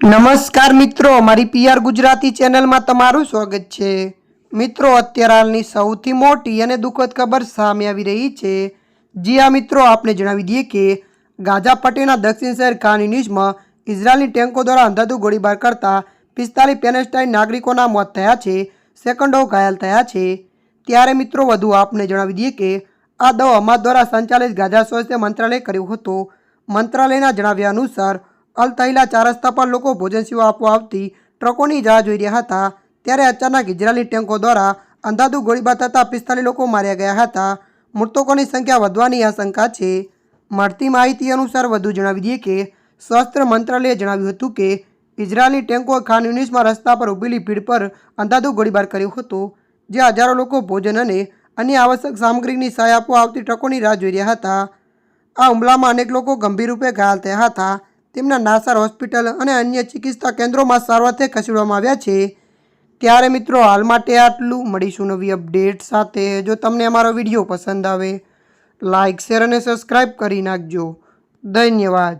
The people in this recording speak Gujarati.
નમસ્કાર મિત્રો, મારી પીઆર ગુજરાતી ચેનલમાં તમારું સ્વાગત છે. મિત્રો, અત્યારે હાલની સૌથી મોટી અને દુઃખદ ખબર સામે આવી રહી છે. જી આ મિત્રો આપણે જણાવી દઈએ કે ગાઝા પટ્ટીના દક્ષિણ શહેર ખાન યુનિસમાં ઇઝરાયલની ટેન્કો દ્વારા અંધાધુ ગોળીબાર કરતા પિસ્તાલીસ પેલેસ્ટાઇન નાગરિકોના મોત થયા છે, સેકન્ડો ઘાયલ થયા છે. ત્યારે, મિત્રો, વધુ આપને જણાવી દઈએ કે આ દવ હમાદ દ્વારા સંચાલિત ગાઝા સ્વાસ્થ્ય મંત્રાલય કર્યું હતું. મંત્રાલયના જણાવ્યા અનુસાર અલ તહિલા ચાર રસ્તા પર લોકો ભોજન સેવા આપવા આવતી ટ્રકોની રાહ જોઈ રહ્યા હતા. ત્યારે અચાનક ઇઝરાયેલી ટેન્કો દ્વારા અંધાધુ ગોળીબાર થતાં પિસ્તાલીસ લોકો માર્યા ગયા હતા. મૃતકોની સંખ્યા વધવાની આશંકા છે. મળતી માહિતી અનુસાર વધુ જણાવી દઈએ કે સ્વાસ્થ્ય મંત્રાલયે જણાવ્યું હતું કે ઇઝરાયલી ટેન્કોએ ખાન યુનિસમાં રસ્તા પર ઊભેલી ભીડ પર અંધાધુ ગોળીબાર કર્યો હતો જે હજારો લોકો ભોજન અને અન્ય આવશ્યક સામગ્રીની સહાય આપવા આવતી ટ્રકોની રાહ જોઈ રહ્યા હતા. આ હુમલામાં અનેક લોકો ગંભીર રૂપે ઘાયલ થયા હતા. તેમના નાસાર હોસ્પિટલ અને અન્ય ચિકિત્સા કેન્દ્રોમાં સારવારથી ખસેડવામાં આવ્યા છે. ત્યારે મિત્રો હાલ માટે આટલું. મળીશું નવી અપડેટ સાથે. જો તમને અમારો વીડિયો પસંદ આવે લાઇક શેર અને સબસ્ક્રાઈબ કરી નાખજો. ધન્યવાદ.